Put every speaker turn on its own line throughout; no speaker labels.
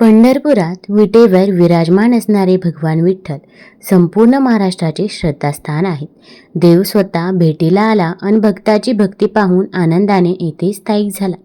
पंढरपुरात विटेवर विराजमान असणारे भगवान विठ्ठल संपूर्ण महाराष्ट्राचे श्रद्धास्थान आहे देव स्वतः भेटीला आला आणि भक्ताची भक्ती पाहून आनंदाने येथे स्थायिक झाला.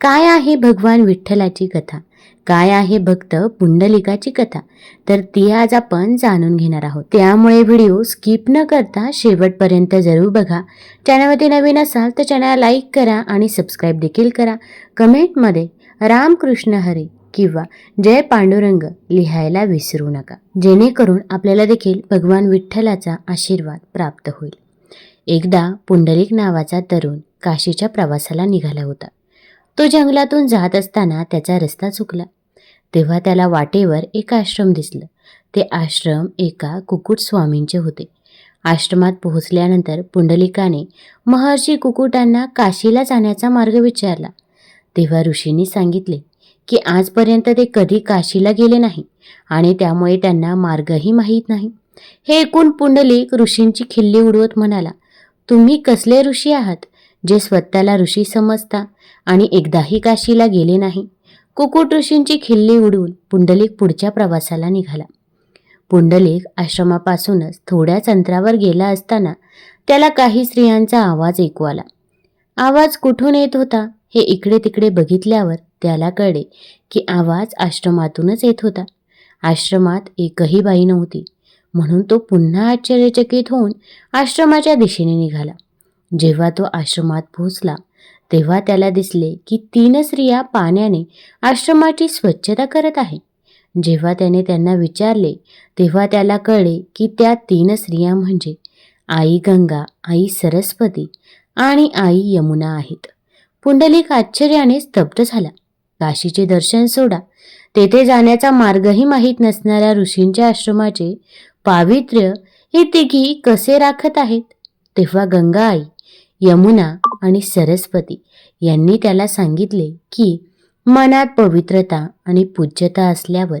काय आहे भगवान विठ्ठलाची कथा? काय आहे भक्त पुंडलिकाची कथा? तर ती आज आपण जाणून घेणार आहोत. त्यामुळे व्हिडिओ स्किप न करता शेवटपर्यंत जरूर बघा. चॅनलमध्ये नवीन असाल तर चॅनल लाईक करा आणि सबस्क्राईब देखील करा. कमेंटमध्ये रामकृष्ण हरी. किंवा जय पांडुरंग लिहायला विसरू नका. जेणेकरून आपल्याला देखील भगवान विठ्ठलाचा आशीर्वाद प्राप्त होईल. एकदा पुंडलिक नावाचा तरुण काशीच्या प्रवासाला निघाला होता. तो जंगलातून जात असताना त्याचा रस्ता चुकला. तेव्हा त्याला वाटेवर एक आश्रम दिसलं. ते आश्रम एका कुकुट स्वामींचे होते. आश्रमात पोहोचल्यानंतर पुंडलिकाने महर्षी कुकुटांना काशीला जाण्याचा मार्ग विचारला. तेव्हा ऋषींनी सांगितले की आजपर्यंत ते कधी काशीला गेले नाही आणि त्यामुळे त्यांना मार्गही माहीत नाही. हे ऐकून पुंडलिक ऋषींची खिल्ली उडवत म्हणाला तुम्ही कसले ऋषी आहात जे स्वतःला ऋषी समजता आणि एकदाही काशीला गेले नाही? कुकुट ऋषींची खिल्ली उडवून पुंडलिक पुढच्या प्रवासाला निघाला. पुंडलिक आश्रमापासूनच थोड्याच अंतरावर गेला असताना त्याला काही स्त्रियांचा आवाज ऐकू आला. आवाज कुठून येत होता हे इकडे तिकडे बघितल्यावर त्याला कळले की आवाज आश्रमातूनच येत होता. आश्रमात एकही बाई नव्हती. म्हणून तो पुन्हा आश्चर्यचकित होऊन आश्रमाच्या दिशेने निघाला. जेव्हा तो आश्रमात पोहोचला तेव्हा त्याला दिसले की तीन स्त्रिया पाण्याने आश्रमाची स्वच्छता करत आहे. जेव्हा त्याने त्यांना विचारले तेव्हा त्याला कळले की त्या तीन स्त्रिया म्हणजे आई गंगा आई सरस्वती आणि आई यमुना आहेत. पुंडलिक आश्चर्याने स्तब्ध झाला. काशीचे दर्शन सोडा. तेथे जाण्याचा मार्गही माहीत नसणाऱ्या ऋषींच्या आश्रमाचे पावित्र्य हे तिघी कसे राखत आहेत? तेव्हा गंगा आई यमुना आणि सरस्वती यांनी त्याला सांगितले की मनात पवित्रता आणि पूज्यता असल्यावर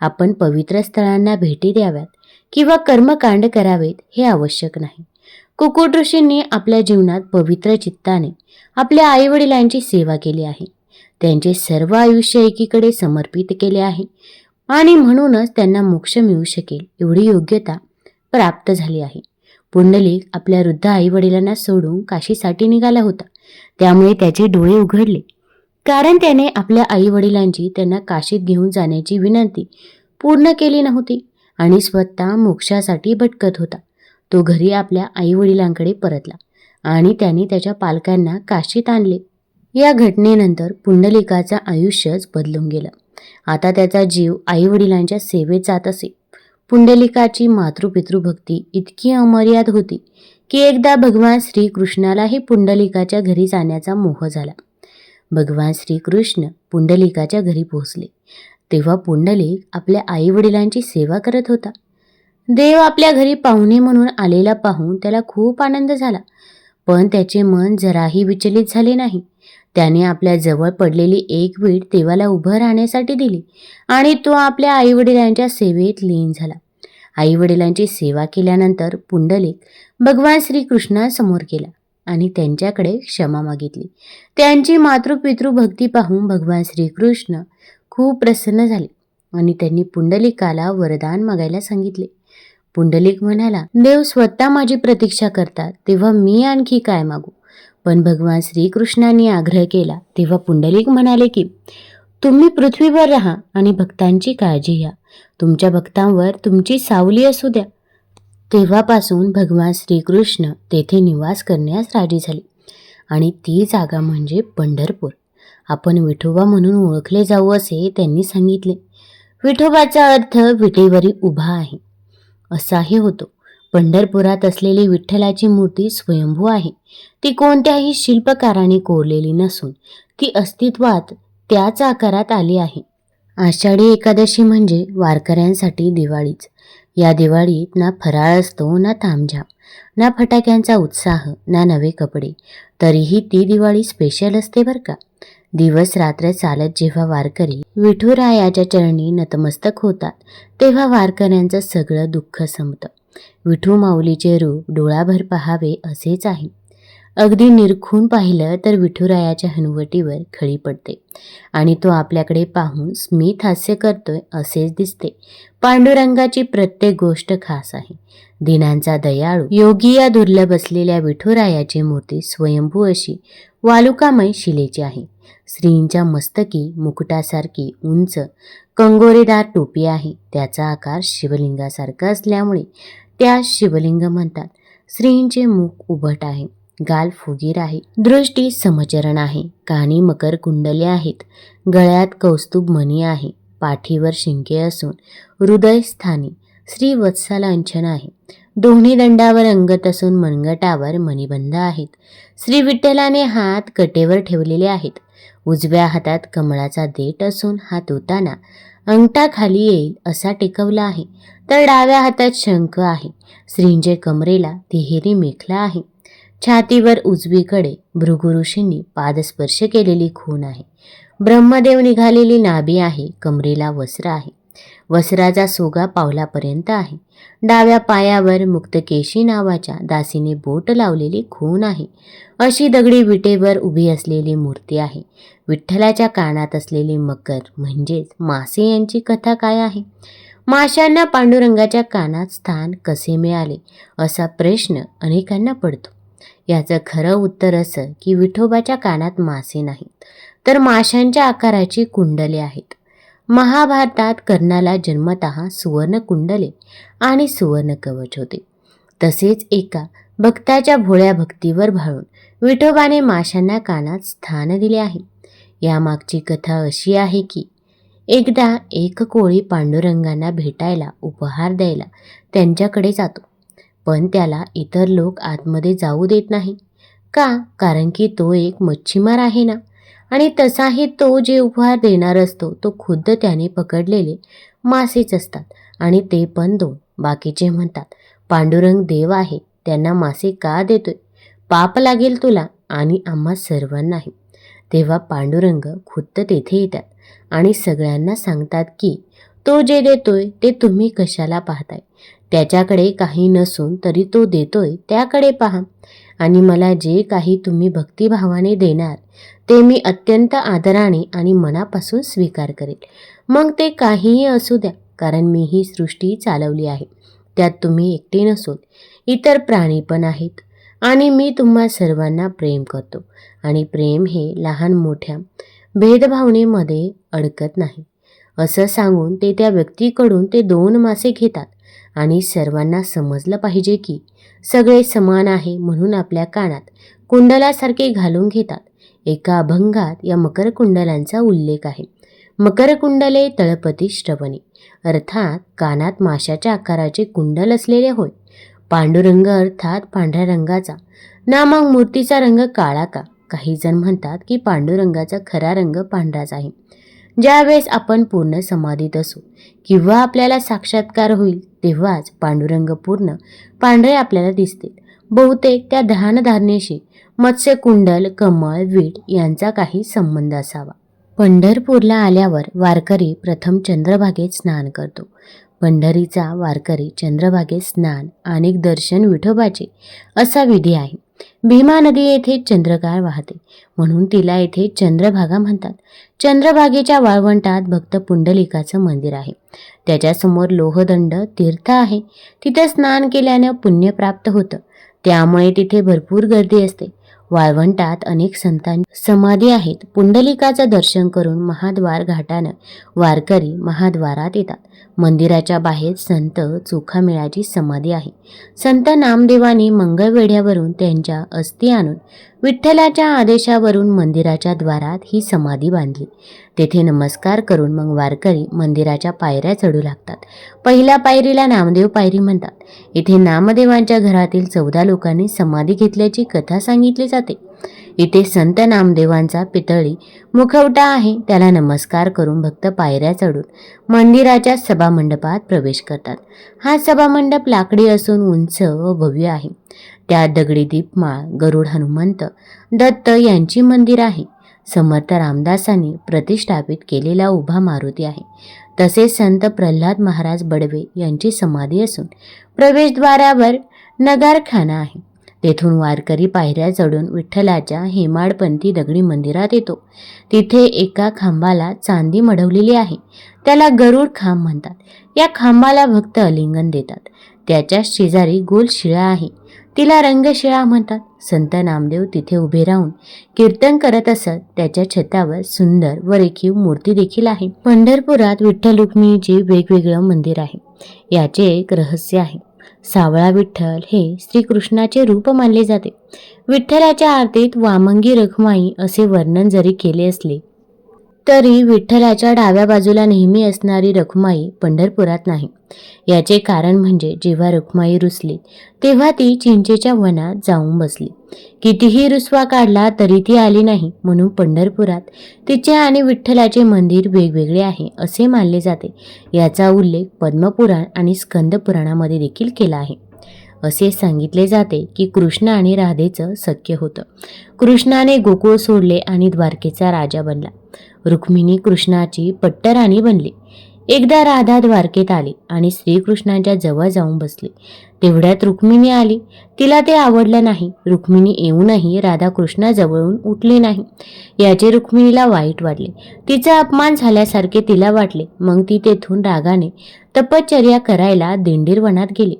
आपण पवित्र स्थळांना भेटी द्याव्यात किंवा कर्मकांड करावेत हे आवश्यक नाही. कुकुट ऋषींनी आपल्या जीवनात पवित्र चित्ताने आपल्या आईवडिलांची सेवा केली आहे. त्यांचे सर्व आयुष्य एकीकडे समर्पित केले आहे. आणि म्हणूनच त्यांना मोक्ष मिळू शकेल एवढी योग्यता प्राप्त झाली आहे. पुंडलिक आपल्या वृद्ध आईवडिलांना सोडून काशीसाठी निघाला होता. त्यामुळे त्याचे डोळे उघडले. कारण त्याने आपल्या आईवडिलांची त्यांना काशीत घेऊन जाण्याची विनंती पूर्ण केली नव्हती आणि स्वतः मोक्षासाठी भटकत होता. तो घरी आपल्या आईवडिलांकडे परतला आणि त्याने त्याच्या पालकांना काशीत आणले. या घटनेनंतर पुंडलिकाचं आयुष्यच बदलून गेलं. आता त्याचा जीव आईवडिलांच्या सेवेत जात असे. पुंडलिकाची मातृपितृभक्ती इतकी अमर्याद होती की एकदा भगवान श्रीकृष्णालाही पुंडलिकाच्या घरी जाण्याचा मोह झाला. भगवान श्रीकृष्ण पुंडलिकाच्या घरी पोहोचले. तेव्हा पुंडलिक आपल्या आईवडिलांची सेवा करत होता. देव आपल्या घरी पाहुणे म्हणून आलेला पाहून त्याला खूप आनंद झाला पण त्याचे मन जराही विचलित झाले नाही. त्याने आपल्या जवळ पडलेली एक वीट देवाला उभं राहण्यासाठी दिली आणि तो आपल्या आईवडिलांच्या सेवेत लीन झाला. आईवडिलांची सेवा केल्यानंतर पुंडलिक भगवान श्रीकृष्णासमोर गेला आणि त्यांच्याकडे क्षमा मागितली. त्यांची मातृपितृ भक्ती पाहून भगवान श्रीकृष्ण खूप प्रसन्न झाले आणि त्यांनी पुंडलिकाला वरदान मागायला सांगितले. पुंडलिक म्हणाला देव स्वतः माझी प्रतीक्षा करतात तेव्हा मी आणखी काय मागू? पण भगवान श्रीकृष्णांनी आग्रह केला. तेव्हा पुंडलिक म्हणाले की तुम्ही पृथ्वीवर राहा आणि भक्तांची काळजी घ्या. तुमच्या भक्तांवर तुमची सावली असू द्या. तेव्हापासून भगवान श्रीकृष्ण तेथे निवास करण्यास राजी झाले. आणि ती जागा म्हणजे पंढरपूर. आपण विठोबा म्हणून ओळखले जाऊ असे त्यांनी सांगितले. विठोबाचा अर्थ विटेवरी उभा आहे. असाही होतो. पंढरपुरात असलेली विठ्ठलाची मूर्ती स्वयंभू आहे. ती कोणत्याही शिल्पकाराने कोरलेली नसून ती अस्तित्वात त्याच आकारात आली आहे. आषाढी एकादशी म्हणजे वारकऱ्यांसाठी दिवाळीच. या दिवाळीत ना फराळ असतो ना थांबझाम ना फटाक्यांचा उत्साह ना नवे कपडे. तरीही ती दिवाळी स्पेशल असते बरं का? दिवस रात्र चालत जेव्हा वारकरी विठुरायाच्या चरणी नतमस्तक होतात तेव्हा वारकऱ्यांचं सगळं दुःख संपतं. विठू माऊलीचे रूप डोळाभर पहावे असेच आहे. अगदी निरखून पाहिलं तर विठुरायाच्या हनुवटीवर खळी पडते आणि तो आपल्याकडे पाहून स्मित हास्य करतोय असेच दिसते. पांडुरंगाची प्रत्येक गोष्ट खास आहे. दिनांचा दयाळू योगी या दुर्लभ असलेल्या विठुरायाची मूर्ती स्वयंभू अशी वालुकामय शिलेची आहे. स्त्रींच्या मस्तकी मुकुटासारखी उंच कंगोरेदार टोपी आहे. त्याचा आकार शिवलिंगासारखा असल्यामुळे त्या शिवलिंग म्हणतात. श्रींचे मुख उभट आहे. गाल फुगीर आहे. दृष्टी समचरण आहे. कानी मकर कुंडले आहेत. गळ्यात कौस्तुभ मणी आहे. पाठीवर शिंके असून हृदयस्थानी श्री वत्सलांछन आहे. दोन्ही दंडावर अंगत असून मनगटावर मणिबंध आहेत. श्री विठ्ठलाने हात कटेवर ठेवलेले आहेत. उजव्या हातात कमळाचा देठ असून हात होताना अंगठा खाली येईल असा टेकवला आहे. तर डाव्या हातात शंख आहे. श्रींजे कमरेला तिहेरी मेखला आहे. छातीवर उजवीकडे भृगु ऋषींनी पादस्पर्श केलेली खून आहे. ब्रह्मदेव निघालेली नाभी आहे. कमरेला वस्त्र आहे. वस्त्राचा सोगा पावलापर्यंत आहे. डाव्या पायावर मुक्तकेशी नावाच्या दासीने बोट लावलेली खून आहे. अशी दगडी विटेवर उभी असलेली मूर्ती आहे. विठ्ठलाच्या कानात असलेली मकर म्हणजेच मासे यांची कथा काय आहे? माशांना पांडुरंगाच्या कानात स्थान कसे मिळाले? असा प्रश्न अनेकांना पडतो. याचं खरं उत्तर असं की विठोबाच्या कानात मासे नाहीत. तर माशांच्या आकाराची कुंडले आहेत. महाभारतात कर्णाला जन्मतः सुवर्ण कुंडले आणि सुवर्ण कवच होते. तसेच एका भक्ताच्या भोळ्या भक्तीवर भाळून विठोबाने माशांना कानात स्थान दिले आहे. यामागची कथा अशी आहे की एकदा एक कोळी पांडुरंगांना भेटायला उपहार द्यायला त्यांच्याकडे जातो. पण त्याला इतर लोक आतमध्ये जाऊ देत नाही. का? कारण की तो एक मच्छीमार आहे ना? आणि तसाही तो जे उपहार देणार असतो तो खुद्द त्याने पकडलेले मासेच असतात. आणि ते पण दोन. बाकीचे म्हणतात पांडुरंग देव आहे त्यांना मासे का देतोय? पाप लागेल तुला आणि आम्हा सर्वांनाही. तेव्हा पांडुरंग खुद्द तेथे येतात आणि सगळ्यांना सांगतात की तो जे देतोय ते तुम्ही कशाला पाहताय? त्याच्याकडे काही नसून तरी तो देतोय त्याकडे पहा. आणि मला जे काही तुम्ही भक्तिभावाने देणार ते मी अत्यंत आदराने आणि मनापासून स्वीकार करेल. मग ते काहीही असू द्या कारण मी ही सृष्टी चालवली आहे. त्यात तुम्ही एकटे नसून इतर प्राणी पण आहेत. आणि मी तुम्हा सर्वांना प्रेम करतो. आणि प्रेम हे लहान मोठ्या भेदभावनेमध्ये अडकत नाही. असं सांगून ते त्या व्यक्तीकडून ते दोन मासे घेतात. आणि सर्वांना समजलं पाहिजे की सगळे समान आहे म्हणून आपल्या कानात कुंडलासारखे घालून घेतात. एका अभंगात या मकरकुंडलांचा उल्लेख आहे. मकरकुंडले तळपती श्रवणी अर्थात कानात माशाच्या आकाराचे कुंडल असलेले होय. पांडुरंग अर्थात पांढऱ्या रंगाचा ना मग मूर्तीचा रंग काळा का? काही जण म्हणतात की पांडुरंगाचा खरा रंग पांढराच आहे. ज्यावेळेस आपण पूर्ण समाधीत असू किंवा आपल्याला साक्षात्कार होईल तेव्हाच पांडुरंग पूर्ण पांढरे आपल्याला दिसतील. बहुतेक त्या ध्यानधारणेशी मत्स्यकुंडल कमळ वीट यांचा काही संबंध असावा. पंढरपूरला आल्यावर वारकरी प्रथम चंद्रभागेत स्नान करतो. पंढरीचा वारकरी चंद्रभागेत स्नान आणि दर्शन विठोबाचे असा विधी आहे. भीमा नदी येथे चंद्रगाळ वाहते. म्हणून तिला येथे चंद्रभागा म्हणतात. चंद्रभागेच्या वाळवंटात भक्त पुंडलिकाचं मंदिर आहे. त्याच्यासमोर लोहदंड तीर्थ आहे. तिथे स्नान केल्यानं पुण्य प्राप्त होतं. त्यामुळे तिथे भरपूर गर्दी असते. वाळवंटात अनेक संतांची समाधी आहेत. पुंडलिकाचं दर्शन करून महाद्वार घाटानं वारकरी महाद्वारात येतात. मंदिराच्या बाहेर संत चोखामेळाची समाधी आहे. संत नामदेवानी मंगळवेढ्यावरून त्यांच्या अस्थी आणून विठ्ठलाच्या आदेशावरून मंदिराच्या द्वारात ही समाधी बांधली. तेथे नमस्कार करून मग वारकरी मंदिराच्या पायऱ्या चढू लागतात. पहिल्या पायरीला नामदेव पायरी म्हणतात. इथे नामदेवांच्या घरातील चौदा लोकांनी समाधी घेतल्याची कथा सांगितली जाते. इथे संत नामदेवांचा पितळी मुखवटा आहे. त्याला नमस्कार करून भक्त पायऱ्या चढून मंदिराच्या सभामंडपात प्रवेश करतात. हा सभामंडप लाकडी असून उंच व भव्य आहे. त्या दगडी दीपमाळ गरुड हनुमंत दत्त यांची मंदिर आहे. समर्थ रामदासांनी प्रतिष्ठापित केलेला उभा मारुती आहे. तसेच संत प्रल्हाद महाराज बडवे यांची समाधी असून प्रवेशद्वारावर नगारखाना आहे. तेथून वारकरी पायऱ्या चढून विठ्ठलाच्या हेमाडपंथी दगडी मंदिरात येतो. तिथे एका खांबाला चांदी मढवलेली आहे. त्याला गरुड खांब म्हणतात. या खांबाला भक्त अलिंगन देतात. त्याच्या शेजारी गोल शिळा आहे. तिला रंगशिळा म्हणतात. संत नामदेव तिथे उभे राहून कीर्तन करत असत. त्याच्या छतावर सुंदर व रेखीव मूर्ती देखील आहे. पंढरपुरात विठ्ठल रुक्मिणीचे वेगवेगळं मंदिर आहे. याचे एक रहस्य आहे. सावळा विठ्ठल हे श्रीकृष्णाचे रूप मानले जाते. विठ्ठलाच्या आरतीत वामंगी रखमाई असे वर्णन जरी केले असले तरी विठ्ठलाच्या डाव्या बाजूला नेहमी असणारी रखुमाई पंढरपुरात नाही. याचे कारण म्हणजे जेव्हा रखुमाई रुसली तेव्हा ती चिंचेच्या वनात जाऊन बसली. कितीही रुसवा काढला तरी ती आली नाही म्हणून पंढरपुरात तिचे आणि विठ्ठलाचे मंदिर वेगवेगळे आहे असे मानले जाते. याचा उल्लेख पद्मपुराण आणि स्कंदपुराणामध्ये देखील केला आहे. असे सांगितले जाते की कृष्ण आणि राधेचं सख्य होतं. कृष्णाने गोकुळ सोडले आणि द्वारकेचा राजा बनला. रुक्मिणी कृष्णाची पट्टराणी बनली. एकदा राधा द्वारकेत आली आणि श्रीकृष्णाच्या जवळ जाऊन बसली. तेवढ्यात रुक्मिणी आली. तिला ते आवडलं नाही. रुक्मिणी येऊनही राधाकृष्णा जवळून उठली नाही. याचे रुक्मिणीला वाईट वाटले. तिचा अपमान झाल्यासारखे तिला वाटले. मग ती तेथून रागाने तपश्चर्या करायला दिंडीर वनात गेली.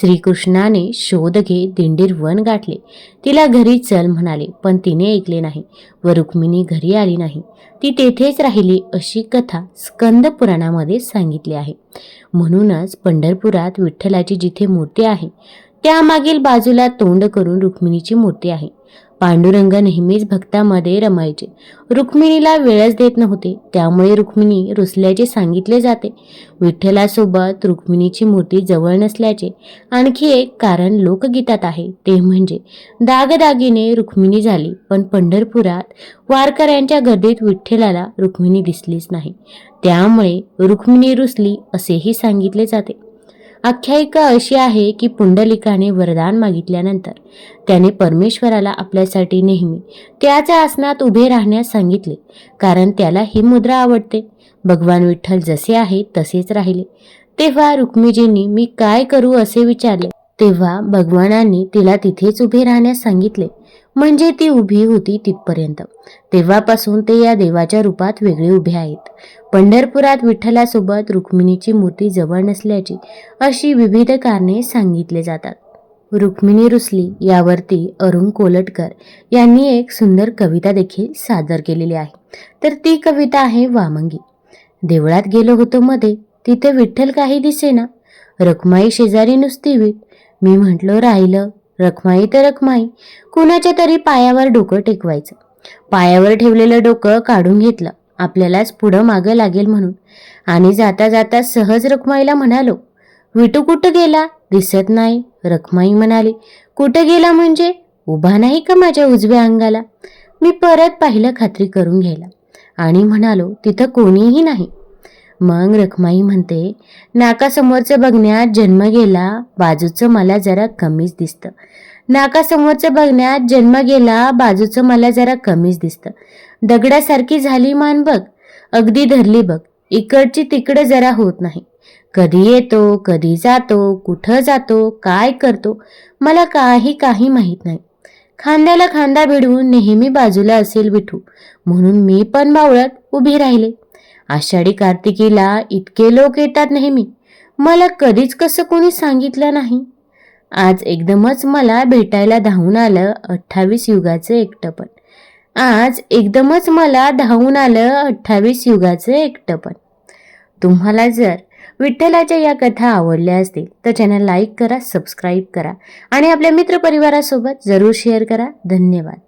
श्रीकृष्णाने शोध घेत दिंडीर वन गाठले. तिला घरी चल म्हणाले पण तिने ऐकले नाही व रुक्मिणी घरी आली नाही. ती तेथेच राहिली अशी कथा स्कंद पुराणामध्ये सांगितली आहे. म्हणूनच पंढरपुरात विठ्ठलाची जिथे मूर्ती आहे. त्यामागील बाजूला तोंड करून रुक्मिणीची मूर्ती आहे. पांडुरंग नेहमीच भक्तामध्ये रमायचे. रुक्मिणीला वेळच देत नव्हते. त्यामुळे रुक्मिणी रुसल्याचे सांगितले जाते. विठ्ठलासोबत रुक्मिणीची मूर्ती जवळ नसल्याचे आणखी एक कारण लोकगीतात आहे. ते म्हणजे दागदागिने रुक्मिणी झाली पण पंढरपुरात वारकऱ्यांच्या गर्दीत विठ्ठलाला रुक्मिणी दिसलीच नाही. त्यामुळे रुक्मिणी रुसली असेही सांगितले जाते. आख्यायिका अशी आहे की पुंडलिकाने वरदान मागितल्यानंतर त्याने परमेश्वराला आपल्यासाठी नेहमी त्याच्या आसनात उभे राहण्यास सांगितले कारण त्याला ही मुद्रा आवडते. भगवान विठ्ठल जसे आहे तसेच राहिले. तेव्हा रुक्मिजींनी मी काय करू असे विचारले? तेव्हा भगवानांनी तिला तिथेच उभे राहण्यास सांगितले. म्हणजे ती उभी होती तिथपर्यंत. तेव्हापासून ते या देवाच्या रूपात वेगळे उभे आहेत. पंढरपुरात विठ्ठलासोबत रुक्मिणीची मूर्ती जवळ नसल्याची अशी विविध कारणे सांगितले जातात. रुक्मिणी रुसली यावरती अरुण कोलटकर यांनी एक सुंदर कविता देखील सादर केलेली आहे. तर ती कविता आहे वामंगी. देवळात गेलो होतो मध्ये तिथे विठ्ठल काही दिसेना. रखमाई शेजारी नुसती वीट. मी म्हटलं राहिलं. रखमाई तर रखमाई. कुणाच्या तरी पायावर डोकं टेकवायचं. पायावर ठेवलेलं डोकं काढून घेतलं. आपल्यालाच पुढं मागं लागेल म्हणून. आणि जाता जाता सहज रखमाईला म्हणालो विटू कुठं गेला? दिसत नाही रखमाई म्हणाली. कुठं गेला म्हणजे? उभा नाही का माझ्या उजव्या अंगाला? मी परत पाहिलं खात्री करून घ्यायला. आणि म्हणालो तिथं कोणीही नाही. मग रखमाई म्हणते नाकासमोरचं बघण्यात जन्म गेला बाजूचं मला जरा कमीच दिसतं. नाकासमोरचं बघण्यात जन्म गेला बाजूचं मला जरा कमीच दिसतं. दगडासारखी झाली मान बघ अगदी धरली बघ इकडची तिकडं जरा होत नाही. कधी येतो कधी जातो कुठं जातो काय करतो मला काही काही माहीत नाही. खांद्याला खांदा भिडवून नेहमी बाजूला असेल विठू म्हणून मी पण बावळत उभी राहिले. आषाढी कार्तिकीला इतके लोक येतात नेहमी. मला कधीच कसं कोणी सांगितलं नाही. आज एकदमच मला भेटायला धावून आलं अठ्ठावीस युगाचं एकटंपण. आज एकदमच मला धावून आलं अठ्ठावीस युगाचं एकटंपण. तुम्हाला जर विठ्ठलाच्या या कथा आवडल्या असतील तर चॅनल लाईक करा सबस्क्राईब करा आणि आपल्या मित्रपरिवारासोबत जरूर शेअर करा. धन्यवाद.